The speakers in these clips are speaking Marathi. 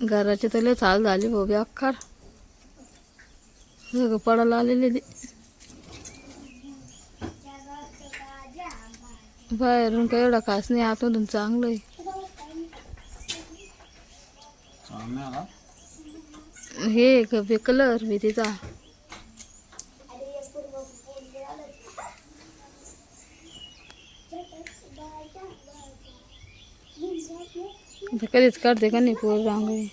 घराचे तर लय चाल झाली भाऊ बेकार सगळं पडायला आलेले ते. बाहेरून काही एवढा खास नाही आतमधून चांगलं आहे. हे कलर बी तिचा. कधीच काढते का नाही पोर रांगोळी?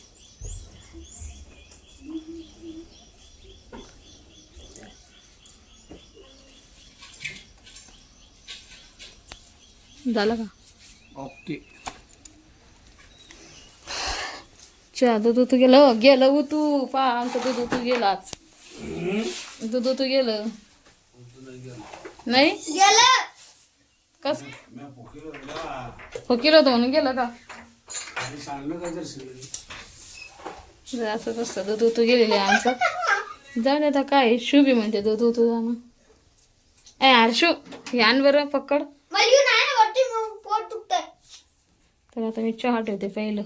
झालं का? ओके. चहा दूध तू गेलं गेलं तू पा आमचं दूध तू गेलाच दूध तू गेलं. नाही कस? फकीर होतं म्हणून गेलं का? असं कसं दूध तू गेलेले आमचं? जाऊ दे आता काय? शुभी म्हणते दूध तू जाणं. ए हर्षू हे आण बरं पकड. तर आता मी चहा ठेवते पहिलं.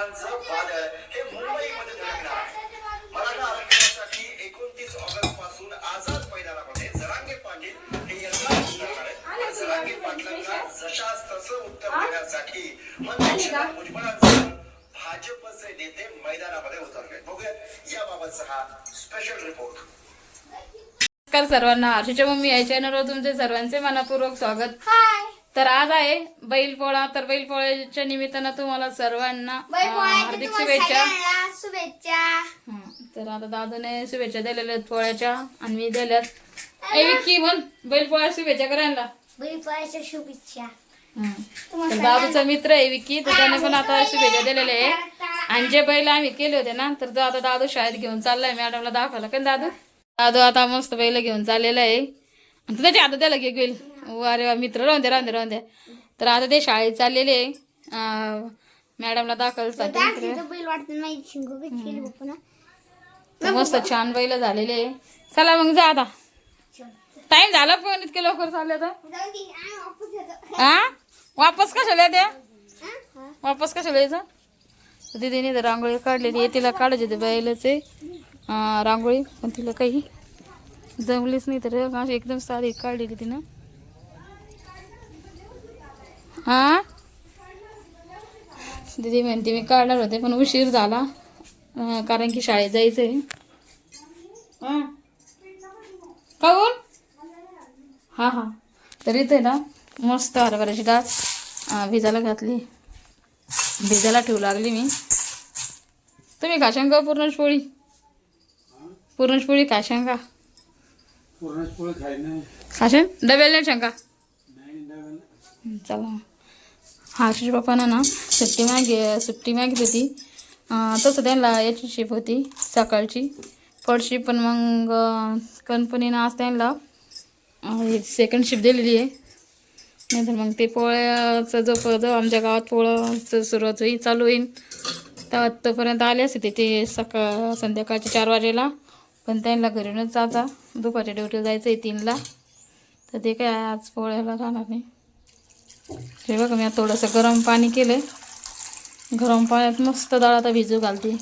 वादळ हे मुंबईमध्ये धडकणार आहे. मराठा आरक्षणासाठी एकोणतीस ऑगस्टपासून आझाद मैदानामध्ये जरांगे पाटील हे यंदा उतरणार आहेत. पण जरांगे पाटलांना जशास तसं उत्तर देण्यासाठी मंत्री भुजबळांसह भाजपचे नेते मैदानामध्ये उतरले. बघूया याबाबतचा हा स्पेशल रिपोर्ट नमस्कार सर्वांना. हर्षूच्या मम्मी या चॅनलवर तुमचे सर्वांचे मनापूर्वक स्वागत. हाय तर आज आहे बैलपोळा. तर बैलपोळ्याच्या निमित्तानं तुम्हाला सर्वांना हार्दिक शुभेच्छा. शुभेच्छा. हं, तर आता दादूने शुभेच्छा दिलेल्या आहेत पोळ्याच्या आणि मी दिल्यात. ए विक्की म्हण बैलपोळ्या शुभेच्छा करायला बाई पोळ्याच्या शुभेच्छा. तर दादूचा मित्र आहे विक्की तर त्याने पण आता शुभेच्छा दिलेल्या आहे आणि जे बैल आम्ही केले होते ना तर तो आता दादू शाळेत घेऊन चाललाय मॅडमला दाखवला. का दादू? दादू आता मस्त बैल घेऊन चाललेला आहे. त्याच्या आता त्याला घे गेल अरे वा मित्र राहून दे राहून दे राहून दे तर आता ते शाळेत चाललेले मॅडमला तर मस्त छान बैल झालेले चला मग जा आता. टाइम झाला पण इतके लवकर चालले येतो. हा वापस कशाला? हा. वापस कशाला यायचं? तर दीदीने तर रांगोळी काढलेली आहे तिला काढायची ते बैलच रांगोळी पण तिला काही जमलीच नाही तर एकदम साधी काढलेली तिनं. हा? दीदी म्हणते मी काढणार होते पण उशीर झाला. कारण की शाळेत जायचं आहे हा. काहून? हा हा. तर इथे ना मस्त हरभऱ्याची डाळ भिजायला घातली. भिजायला ठेवू लागली मी. तुम्ही खाशान का पुरणपोळी पुरणपोळी खाशान का? पुरणपोळी खाई नाही. खाशान? डब्याला नाही शंका चला. हर्षी पप्पानं ना सुट्टी मागे सुट्टी मागितली होती. तसं त्यांना याची शिप होती सकाळची. पडशी पण मग कंपनीनं आज त्यांना सेकंड शिफ्ट दिलेली आहे. नाहीतर मग ते पोळ्याचं जो जो आमच्या गावात पोळ्याचं सुरुवात होईल चालू होईल. तेव्हा तोपर्यंत आले असते ते- ते सकाळ संध्याकाळच्या चार वाजेला. पण त्यांना घरूनच जाता. दुपारच्या ड्युटीला जायचं आहे तीनला. तर ते काय आज पोळ्याला जाणार नाही. हे बघा मी आता थोडंसं गरम पाणी केलं गरम पाण्यात मस्त डाळ आता भिजू घालते.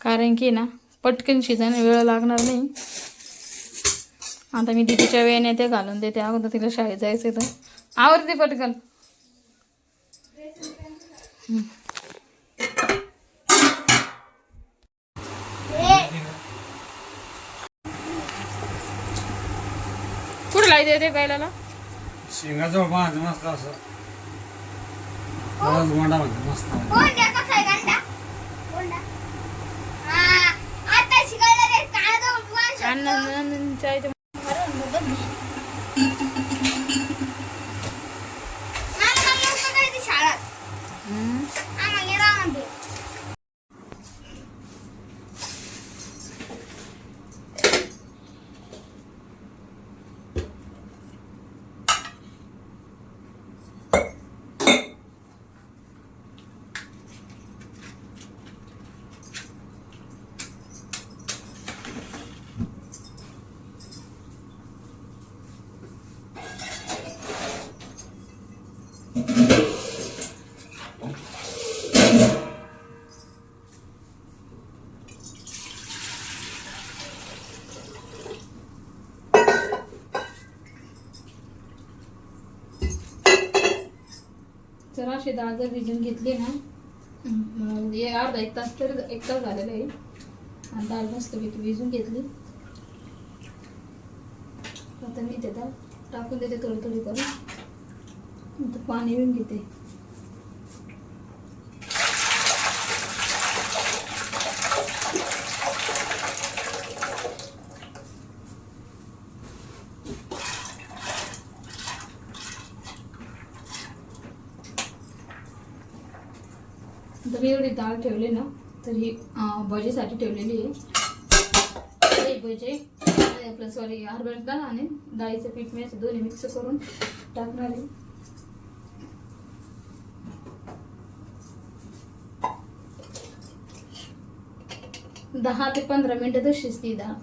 कारण की ना पटकन शिजायला वेळ लागणार नाही. आता मी दिदीच्या वेळेने ते घालून देते. अगोदर तिला शाळेत जायचं तर. आवडते पटकन. कुठं लायते ते बैलाला शेंगाचं बांध मस्त असं आवाज गोंडा म्हणते मस्त कोंड्या कसा आहे गांडा? कोंडा. हा, आता शिकायला इथे बघ. आम्हाला लवकर जायचं शाळेत. हं. आम्हाला राहणार ते. अशी डाळ जर भिजून घेतली ना हे अर्धा एक तास तरी एक तास झालेला आहे. आणि डाळ मस्त पैकी भिजून घेतली. आता मी त्याला टाकून देते थोडी थोडी करून पाणी येऊन घेते तर मी एवढी डाळ ठेवले ना तर ही भजीसाठी ठेवलेली आहे. हे भजे आपलं सॉरी हरभऱ्याची डाळ आणि डाळीचं पीठ मी असं दोन्ही मिक्स करून टाकणार आहे. दहा ते पंधरा मिनिटं तर ती दहा.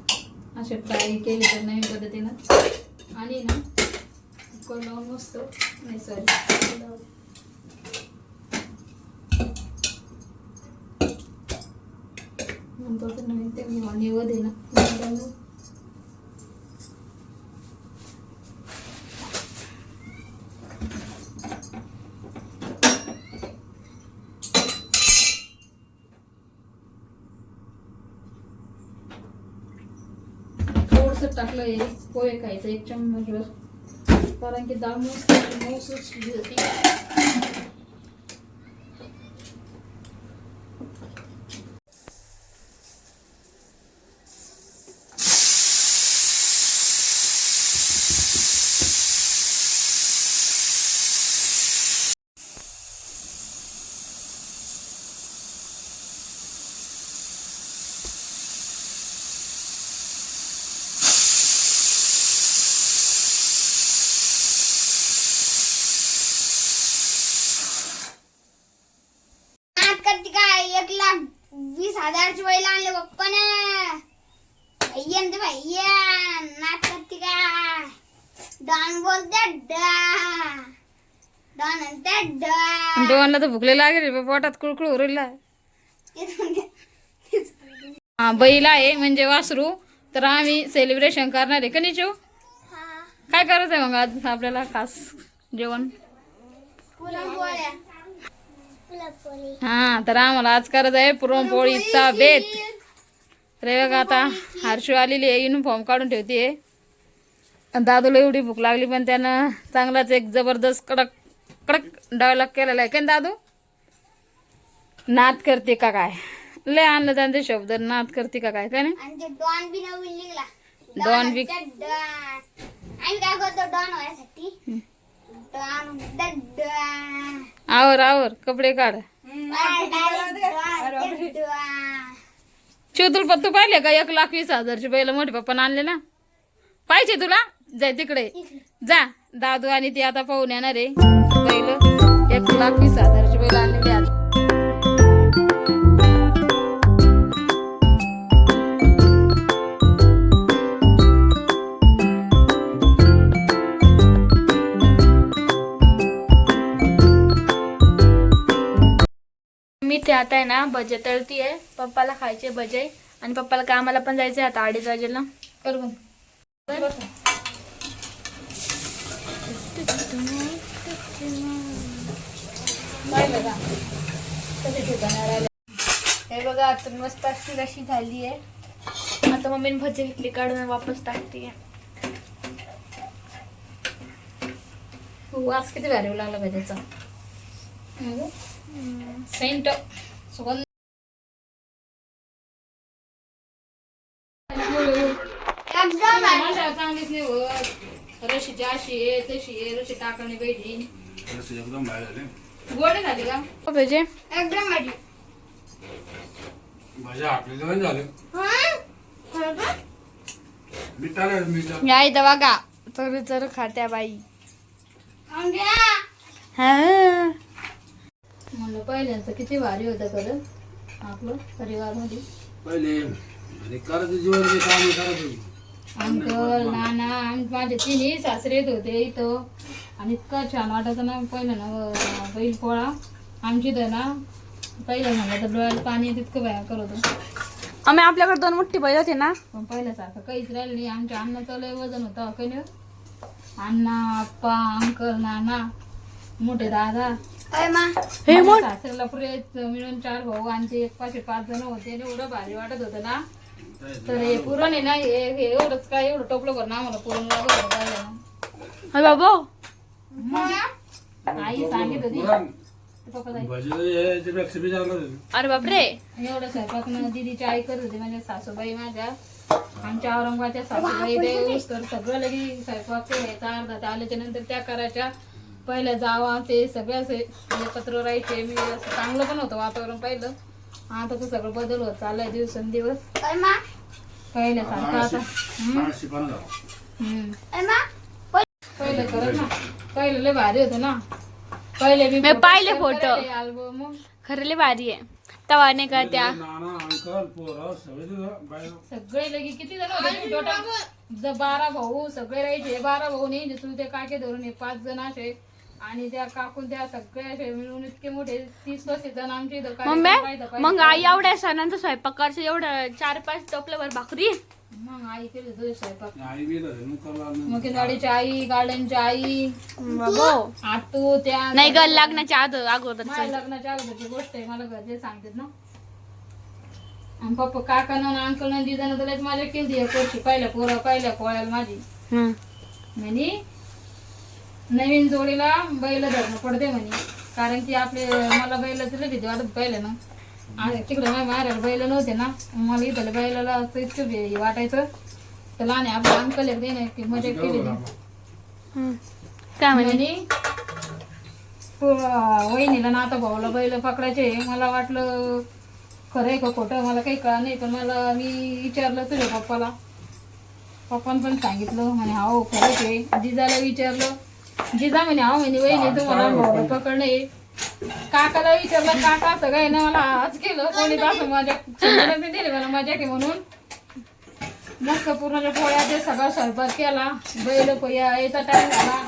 अशा फ्राय केली तर नवीन पद्धतीनं. आणि ना कुकर लावून मस्त. नाही सॉरी नंतर तर नवीन ते निवड आहे ना थोडंसं टाकलं हे पोहे खायचं एक चम्मचभर कारण की डाळ मस्त मऊसूत शिजली होती नाद करते काय एक लाख वीस हजारची बैल आणले पप्पाने करते डॉन बोलते डॉन तर भुकले लागेल रे, पोटात कुळकुळ उरला हा बैल आहे म्हणजे वासरू तर आम्ही सेलिब्रेशन करणार आहे. का नाही चिऊ? काय करायचं आहे मग आज आपल्याला खास जेवण? हा तर आम्हाला आज करायचं आहे पुरणपोळीचा बेत. रे बघा आता हर्षू आलेली आहे युनिफॉर्म काढून ठेवते. दादूला एवढी भूक लागली पण त्यानं चांगलाच एक जबरदस्त कडक कडक डायलॉग केलेला आहे. का दादू? नाद करते का काय? लय आणलं त्यांचे शब्द नाद करते का काय? काय नाही? डॉन बी काय करतो डॉन व्हायसाठी आवर आवर कपडे काढ. शिव तू पत्तू पाहिले का? एक लाख वीस हजारची बैल मोठी पप्पा आणले ना. पाहिजे तुला? जाय तिकडे. जा. दादू आणि ती आता पाहून येणार आहे. बैल एक लाख वीस हजारची बैल आणलेली ते आता आहे ना भजे तळती आहे पप्पाला खायचे भजे. आणि पप्पाला कामाला पण जायचंय आता अडीच वाजेला. बरोबर हे बघा आता मस्त अशी कशी झाली आहे आता मम्मीने भजे घेतली काढून वापस टाकते वास किती भारी लागला पाहिजे नाही होत. रशीची अशी आहे तशी आहे रशी टाकणी पाहिजे. एकदम बाहेर झाले गोड झाली का? एकदम आपले जेवण झाले. हं? इथं बघा तर तर खात्या बाई. हा. म्हणलं पहिल्यांचं किती भारी होतं खरं आपलं परिवारमध्ये. पहिले आणि जीवन जे काम अंकल नाना आम- माझे तिन्ही सासरे येत होते इथं. आणि इतकं छान वाटायचं ना पहिलं ना बैल पोळा आमची तर ना पहिलं म्हणलं तर डोळ्याला पाणी येत इतकं भयंकर होतं. आम्ही आपल्याकडे दोन मोठी बैल होते ना. पण पहिल्यासारखं काहीच राहिलं नाही. आमच्या अण्णाचं लय वजन होतं काही अण्णा आप्पा अंकल नाना मोठे दादा. हे मोठ सासऱ्याला पुरे मिळून चार भाऊ आणि ते एक पाचशे पाच जण होते. आणि एवढं भारी वाटत होतं ना. तर हे पुरण आहे ना हे हे एवढंच काय एवढं टोपलं भरून आम्हाला पुरण लागत बाबा. आई सांगित होती. अरे बापरे. एवढं स्वयंपाक न दिदीची आई करत होती म्हणजे सासूबाई माझ्या. आमच्या औरंगाबादच्या सासूबाई ते सगळं लगे स्वयंपाक ते व्हायचा अर्धा आल्याच्यानंतर त्या करायच्या. पहिल्या जावा ते सगळं असे एकत्र राहायचे. मी असं चांगलं पण होतं वातावरण पाहिलं. आता तर सगळं बदल होत चाललाय दिवसेंदिवस अय मा. पहिल्यासारखं आता. हम्म. पहिलं करत ना. पहिलं लय भारी होतं ना. पहिले मी मी पाहिले photo. अल्बम खरं लय भारी आहे. तवा नाही का त्या नाना अंकल पोरं सगळे तिथं बाहेर. सगळे लगे किती जण होते? टोटल ज- बारा भाऊ सगळे राहायचे. बारा भाऊ नाही तू ते काके धरून हे पाच जण असे. आणि त्या काकून त्या सगळे असे मिळून इतके मोठे तीस पस्तीस जण आमच्या इथं कार्यक्रम पाहिजे. मग आई एवढ्या सणांचा स्वयंपाक करते एवढं चार पाच टोपल्यावर भाकरी? मग आई केली तुझे स्वयंपाक. आई बी तर मुकाला मग गाडीची आई गाड्यांची आई बाबा. आटू त्या नाही ग लग्नाच्या आध अगोदर माझ्या लग्नाच्या अगोदरची गोष्ट आहे मला घरचे सांगतात ना. आणि पप्पा काकानं अंकल दिदानं तर लयच माझ्या केली एक वर्षी. पहिल्या पोरं पहिल्या पोळ्याला माझी. म्हणे नवीन जोडीला बैल धरणं पडते म्हणे. कारण की आपले मला बैलाचं भीती वाटत पहिलं ना आणि तिकडे माझ्या मारायला बैल नव्हते ना मला इथं बैलाला असं इतकं हे वाटायचं. तर लहान आहे, आपलं अंकल एक दे ना की मजा केली. काय म्हणे? वहिनीला ना आता भाऊला बैल पकडायचे मला वाटलं खरं आहे का खोटं मला काही कळलं नाही पण मला मी विचारलं तुझ्या पप्पाला. पप्पानं पण सांगितलं म्हणे हाव खरंच आहे. जिजाला विचारलं जिजा म्हणे हाव म्हणे वहिनी तुम्हाला भाऊला पकडणे काकाला विचारलं काका सगळं ना मला आज केलं. कोणी असं माझ्या दिले मला मजा की म्हणून. मस्त पूर्णाच्या पोळ्या ते सगळा स्वयंपाक केला. बैल पोया यायचा टाइम झाला.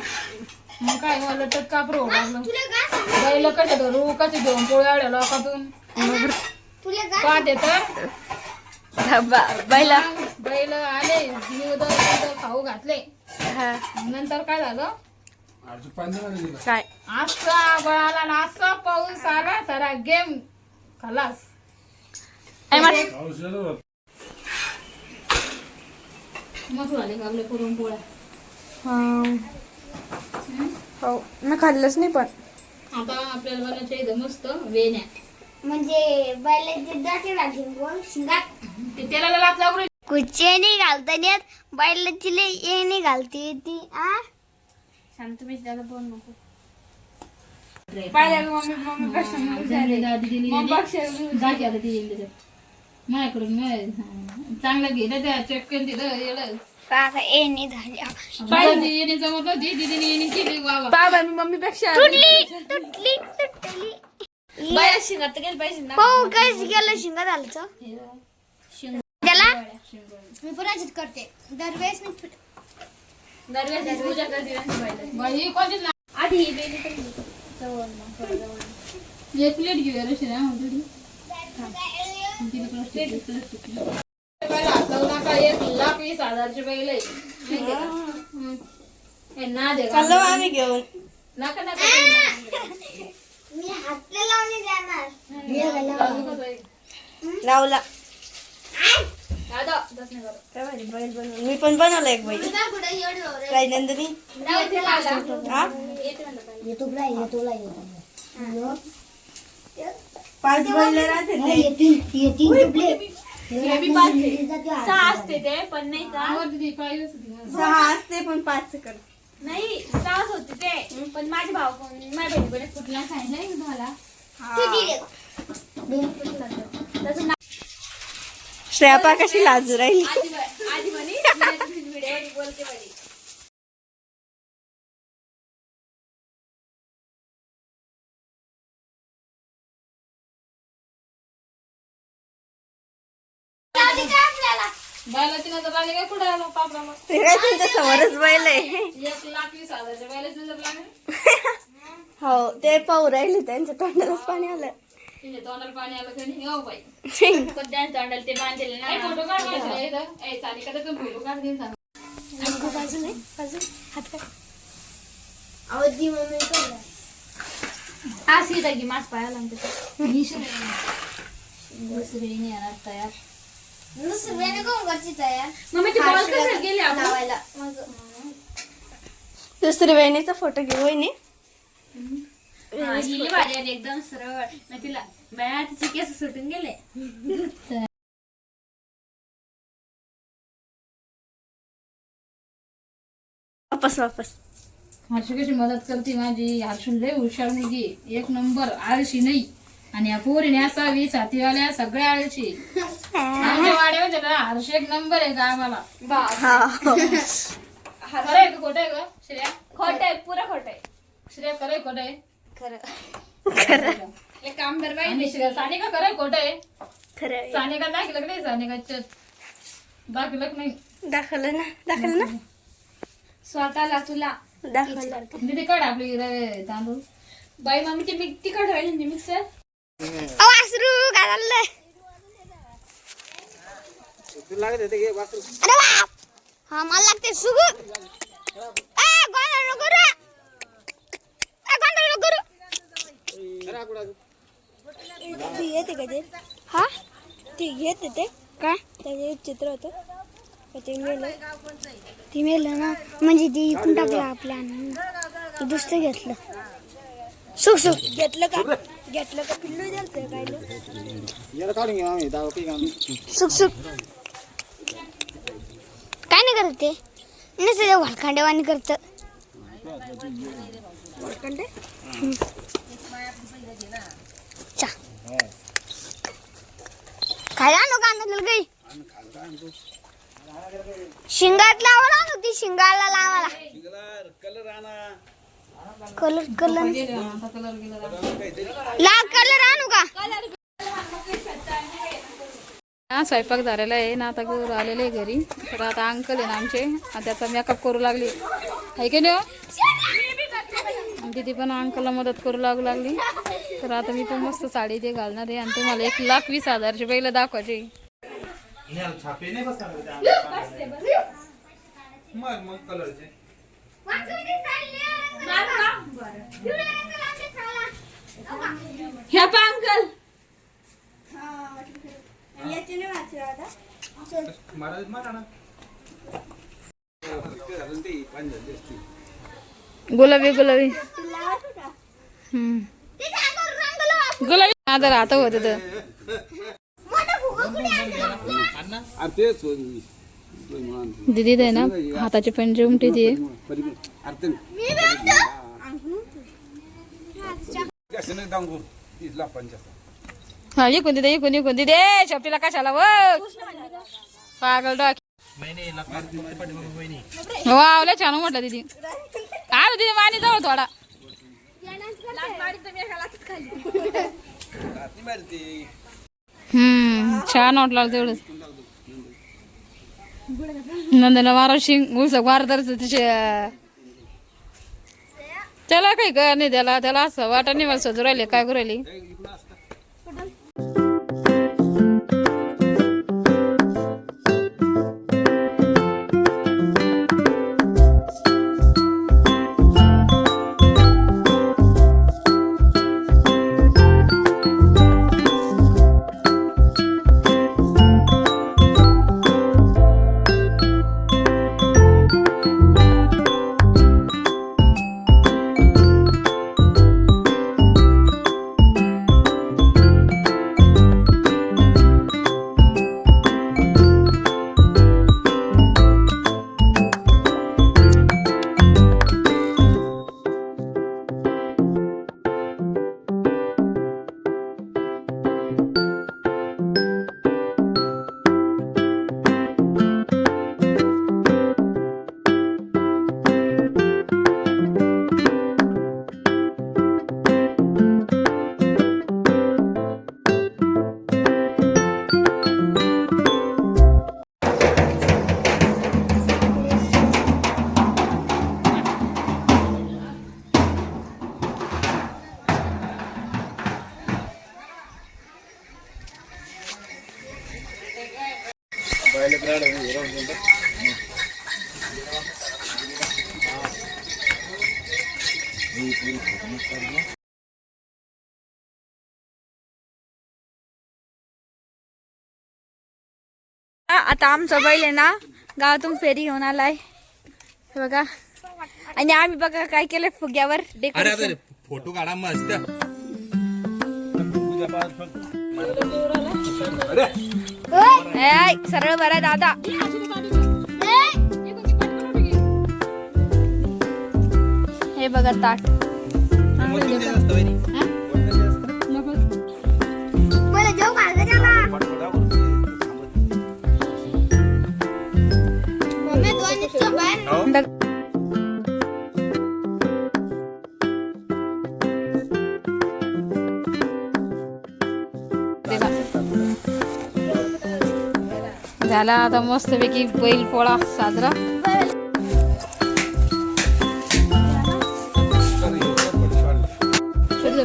मग काय मला तर कापरू लागलं. काय बैल कसे धरू? कसे घेऊन पोळ्या आल्या लोकातून? तुला काय पाहते तर. बैला. बैल आले खाऊ घातले. हा, नंतर काय झालं? काय? असा बळाला ना असा पाऊस आला सारा गेम खलास. हा. हो मी खाल्लंच नाही पण. आता आपल्याला इथं मस्त वेण्या. म्हणजे बैलाची दाटी लागली बोल शिंगात? ते तेलाला लाच लागू कुचे नाही घालता येत बैलाची लई ये नाही घालती ती आ? शांत मी त्याला बोल नको. माझ्याकडून चांगलं घे. ना त्या चटकन तिथं येलं काका ये नाही झाली. येणे जमत होती दिदीने येणे केली वावा बाबा मी मम्मी पेक्षा तुटली तुटली तुटली. बाया शिंगात गेलं पाहिजे ना. हो काय गेलं? आलचं त्याला? मी पण अशीच करते. दरवेळेस मी दरवेळेस पूजा करते त्यांची बायला. बाई कोणतीच ना आधी ही बेली पण घे. जवळ मग थोडं जवळ. एक प्लेट घेऊया रे शिरा थोडी तिला प्लास्टिक प्लास्टिक पहिला हात लावू नका एक लाख वीस हजारचे बैल आहे माहिती आहे का? हम्म. हे ना दे का? नका नका मी हातले लावून देणार लावू नका बाई. लावला काय बैल मी पण बनवलं एक बैल. रे? काय नंदिनी? हा? पाच बैल राहते ते. सहा असते ते पण नाही का. सहा असते पण पाच कर. नाही सहाच होते ते. पण माझे भाऊ कोण- माझ्या बहिणीकडे कुठला सांगितलंय का तुम्हाला? श्रेयापा कशी लाजू राहील? काय कुठे ते काय तुमच्या समोरच बैल आहे. हो ते पाहू राहिले त्यांच्या तोंडालाच पाणी आलं तिने तोंडाला पाणी आलं का नाही? हो बाई. पण त्यांचं तोंडाला ते बांधलेले ए, ना फोटो काढ दे मम्मी हा की मास पाया लागते. दुसऱ्याने कोण करते तयार. मम्मी ते बॉल कशाला गेले आपण लावायला. मग दुसरी बहिणीचा फोटो घेऊ वहिनी. हा, आली एकदम सरळ. मग तिला बाया तिचे केस सुटून गेले. वापस वापस. हर्षू कशी मदत करते माझी. हर्षू लय हुशार मुलगी. आहे. एक नंबर आळशी नाही. आणि या पोरीने असावी साथीवाल्या सगळ्या आळशी. आमच्या वाड्यामध्ये ना हर्ष एक नंबर आहे का आम्हाला. हा. खरं आहे का खोटं आहे ग श्रेया? खोट आहे पुरा खोट आहे. श्रेया खरं आहे खोटं आहे? खरं. काम खरं आहे खोटं आहे. खरं आहे. दाखलं का नाही? दाखलं का नाही? दाखवलं ना? दाखवलं ना? स्वतःला तुला. दाखवलं. दीदी काढ आपली रवे तांदूळ. बाई मम्मी ते मिक्स तिखट मिक्सर. वासरू काय चाललंय अरे बाप! हा मला लागते सुगू ए गोंधळ नको रे. ए गोंधळ नको रे अरे आकुडा ती येते का ते? हा? ती येते ते? काय? त्याचे एक चित्र होतं. ते मेलं? ती मेलं ना? म्हणजे ती इकून टाकलं आपल्या. दुसरं घेतलं. सुख सुख. घेतलं का? घेतलं का? पिल्लू दिलं काय सुख सुख. काय नाही करत ते? नसते वालखांडेवाणी करत. कंटे खायला काय आणू का आणलं काही शिंगात लावायला आणू ती शिंगाला लावायला. Colour colour. लाल कलर आणू का? हा स्वयंपाक झालेला आहे ना आता करू आलेले आहे घरी. तर आता अंकल आहे ना आमचे. त्याचा मेकअप करू लागली. आहे की नाही हो? दीदी पण अंकलला मदत करू लागू लागली. तर आता मी पण मस्त साडी ते घालणार आहे. आणि तुम्हाला एक लाख वीस हजारचे पहिलं दाखवायचे. कलरचे ह्या पा अंकल. महाराज मारा ना ते पंजाब असते गुलाबी गुलाबी. हम्म. गुलाबी. आता राहत होत. दीदी आहे ना हाताचे पंजे उमटी ती हा इकून दे इकून इकून दे शेपटीला कशाला व पागल डॉक वावल्या छान म्हटलं दीदी. आलो दीदी मानी जाऊ थोडा. हम्म छान वाटलं तेवढंच. नंदना मारा शिंग उस वार तर तिचे त्याला काही कर नाही त्याला त्याला असं वाटत नाही मला सजू राहिले काय करू राहिली? आता आमचा बैल आहे ना गावातून फेरी घेऊन आलाय. हे बघा. आणि आम्ही बघा काय केलंय फुग्यावर डेकोरेशन फोटो काढा मस्त. सरळ बरा दादा. हे बघा ताट. झाला आता मस्तपैकी बैल पोळा साजरा.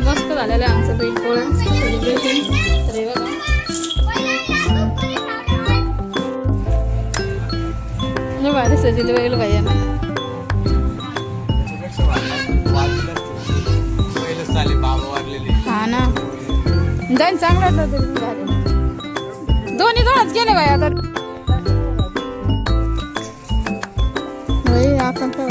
मस्त झालेलं आमचं बैल पोळा. सेलिब्रेशन लय भारी सजले ना हा ना. जाईन चांगलं वाटलं तरी दोन्ही जणच गेले बाई आता. होय, आपण तर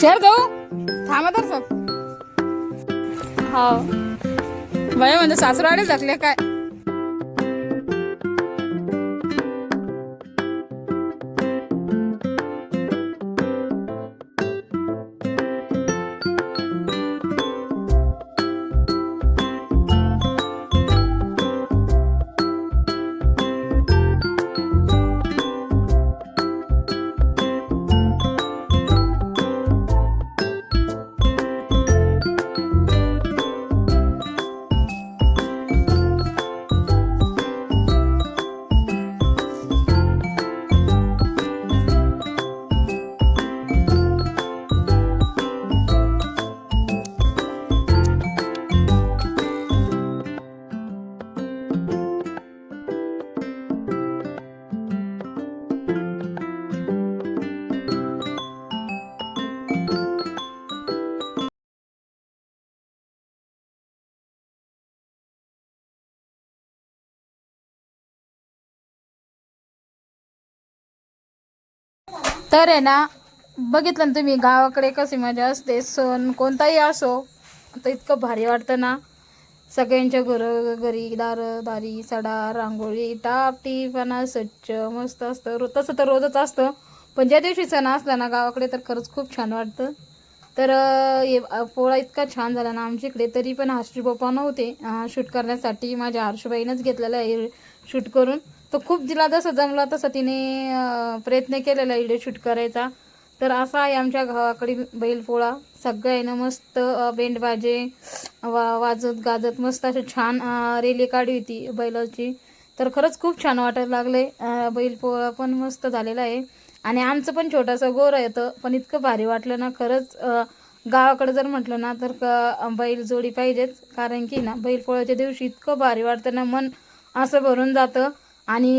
शेर जाऊ थांबा तर सर हो. भय म्हणजे सासरवाडीच धकले काय? तर आहे ना बघितलं ना तुम्ही गावाकडे कशी मजा असते सण कोणताही असो तर इतकं भारी वाटतं ना. सगळ्यांच्या घर घरी दार दारी सडा रांगोळी टापटीपणा स्वच्छ मस्त असतं. रो तसं तर रोजच असतं. पण ज्या दिवशी सण असला ना गावाकडे तर खरंच खूप छान वाटतं. तर हे पोळा इतका छान झाला ना आमच्या इकडे तरी पण हर्षी पप्पा नव्हते शूट करण्यासाठी. माझ्या हर्षबाईनंच घेतलेलं आहे शूट करून. तर खूप जिला जसं जमला तसं तिने प्रयत्न केलेला आहे शूट करायचा. तर असा आहे आमच्या गावाकडे बैलपोळा. सगळ्यांना मस्त ना मस्त बेंडबाजे वा वाजत गाजत मस्त असे छान रेली काढली होती बैलाची. तर खरंच खूप छान वाटायला लागले बैलपोळा पण मस्त झालेला आहे. आणि आमचं पण छोटंसं गोर येतं पण इतकं भारी वाटलं ना खरंच. गावाकडे जर म्हटलं ना तर क- बैल जोडी पाहिजेच. कारण की ना बैलपोळ्याच्या दिवशी इतकं भारी वाटतं ना मन असं भरून जातं. आणि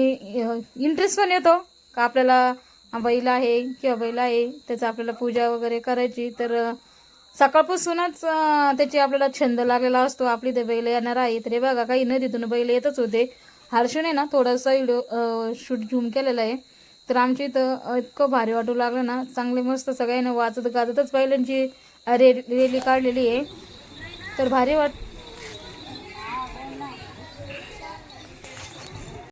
इंटरेस्ट पण येतो. का आपल्याला बैल आहे किंवा बैल आहे त्याचं आपल्याला पूजा वगैरे करायची तर सकाळपासूनच त्याची आपल्याला छंद लागलेला असतो. आपली ते बैल येणार आहे तर हे बघा काही नदीतून बैल येतच होते. हर्षूने ना थोडासा व्हिडिओ शूट झूम केलेला आहे. तर आमच्या इथं इतकं भारी वाटू लागलं ना. चांगले मस्त सगळ्यांना वाचत गाजतच बैलांची रे रेली काढलेली आहे. तर भारी वाट